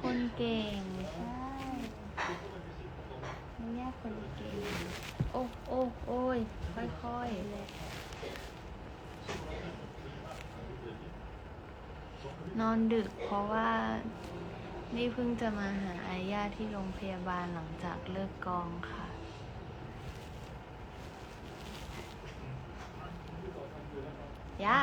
คนเก่ง ใช่อายาคนเก่ง โอ้โอ้โอ้ยค่อยๆนอนดึกเพราะว่า นี่เพิ่งจะมาหาอายาที่โรงพยาบาลหลังจากเลิกกองค่ะ ย่า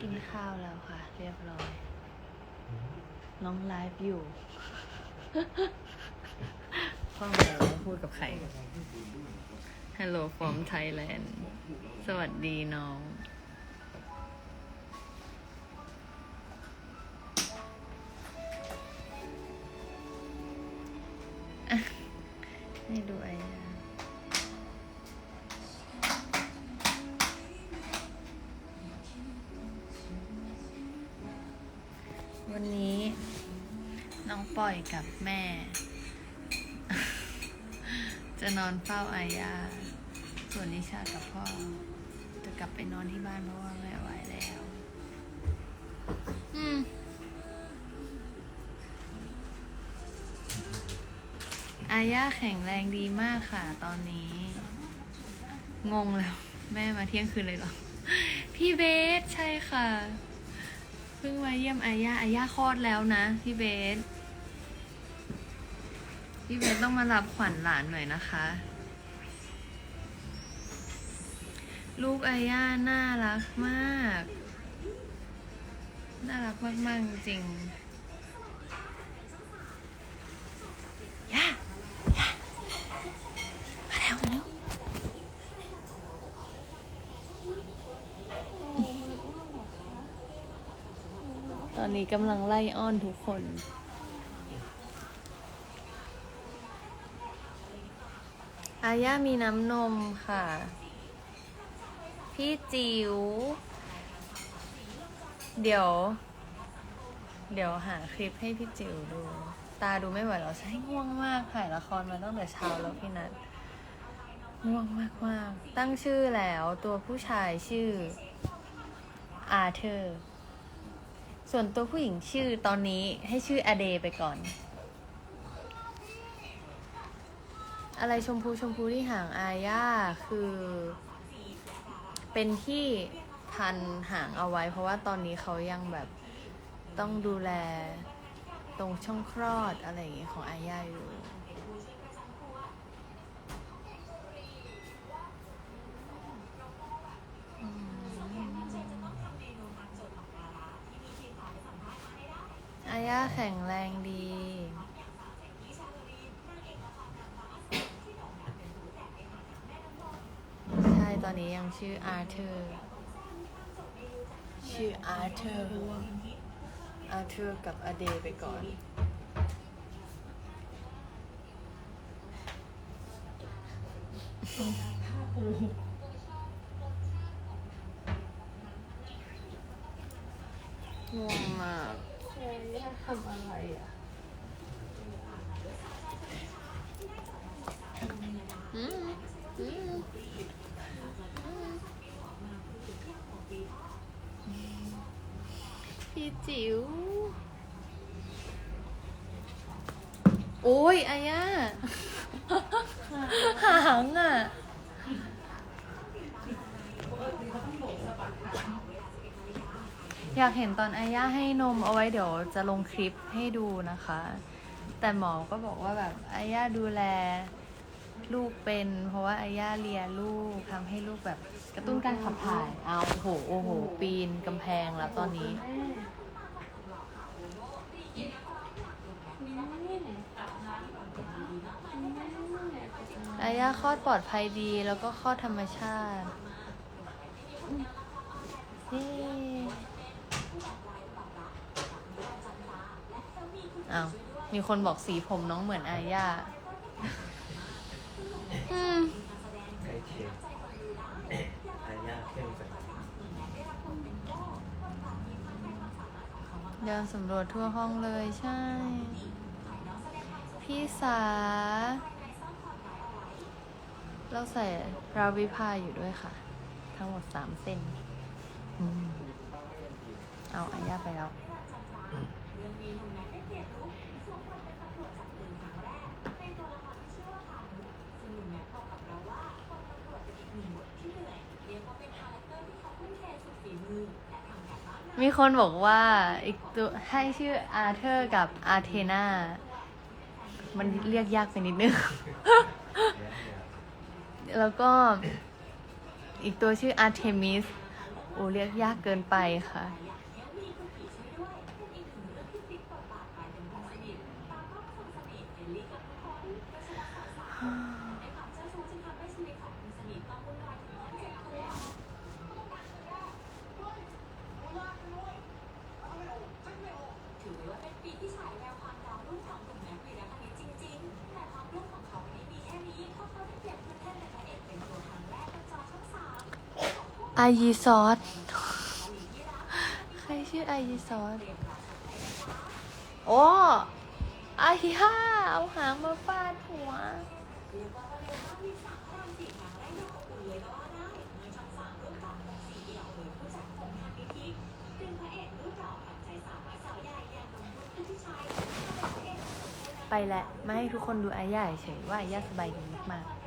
กินข้าวแล้วค่ะ เรียบร้อย น้องไลฟ์อยู่ พ่อแม่มาพูดกับใคร Hello from Thailand สวัสดีน้อง ให้ดูไอ วันนี้ น้องปล่อยกับแม่ จะนอนเฝ้าอายาส่วนนิชากับพ่อ จะกลับไปนอนที่บ้านเพราะว่าไม่ไหวแล้ว อืมอาย่าแข็งแรงดีมากค่ะตอนนี้ งงแล้ว แม่มาเที่ยงคืนเลยเหรอ พี่เบสใช่ค่ะ เพิ่งมาเยี่ยมอาย่าอาย่าคลอดแล้วนะพี่เบส พี่เบสต้องมารับขวัญหลานหน่อยนะคะ ลูกอาย่าน่ารักมาก น่ารักมาก ๆ จริงย่าย่ามาแล้วมาแล้ว ตอ นี้กำลังไล่อ้อนทุกคน อาย่ามีน้ำนมค่ะ พี่จิ๋ว เดี๋ยว เดี๋ยวหาคลิปให้พี่จิ๋วดู ตาดูไม่ไหวแล้วใช่ง่วงมากถ่ายละครมาตั้งแต่เช้าแล้วพี่นัทง่วงมากมากตั้งชื่อแล้วตัวผู้ชายชื่ออาเธอร์ ส่วนตัวผู้หญิงชื่อตอนนี้ให้ชื่ออเดไปก่อน อะไรชมพูชมพูที่หางอาย่าคือ เป็นที่พันหางเอาไว้ เพราะว่าตอนนี้เขายังแบบต้องดูแลตรงช่องคลอดอะไรอย่างเงี้ยของอาย่าอยู่ ย่าแข็งแรงดี ใช่ตอนนี้ยังชื่ออาร์เธอร์ ชื่ออาร์เธอร์ อาร์เธอร์กับอเดไปก่อนง่วงมาก ทำอะไรอะอืมอืมพี่จิ๋วโอ้ยอาย่าหางอะ อยากเห็นตอนอาย่าให้นมเอาไว้เดี๋ยวจะลงคลิปให้ดูนะคะ แต่หมอก็บอกว่าแบบอาย่าดูแลลูกเป็น เพราะว่าอาย่าเลียลูกทำให้ลูกแบบกระตุ้นการขับถ่ายเอาโอ้โหโอ้โห ปีนกำแพงแล้วตอนนี้ อาย่าคลอดปลอดภัยดีแล้วก็คลอดธรรมชาติเย้ อ้าว มีคนบอกสีผมน้องเหมือนอาย่าอืมใกล้เคียงอายาเข้มไปเดินสำรวจทั่วห้องเลยใช่ พี่สา เราใส่ราวิพาอยู่ด้วยค่ะ ทั้งหมดสามเส้นอืมเอาอาญาไปแล้ว มีคนบอกว่าอีกตัวให้ชื่ออาเธอร์กับอาเทนา มันเรียกยากไปนิดนึง แล้วก็อีกตัวชื่ออาร์เทมิส โอ้เรียกยากเกินไปค่ะ ปีที่ฉายแนวความดาวรุ่นของกลุ่มแม็กวีและคันนี้จริง ๆ แต่ความรุ่นของเขาไม่ได้มีแค่นี้เพราะเขาได้เปลี่ยนพื้นเล่นเนพระเอกเป็นตัวทรั้งแรกบนจอช่องสามไอยีซอสใครชื่อไอยีซอสโอ้ไอฮ่าเอาหางมาฟาดหัว ไปแล้วไม่ให้ทุกคนดูอาย่าเฉยว่าอาย่าสบายดีมากๆ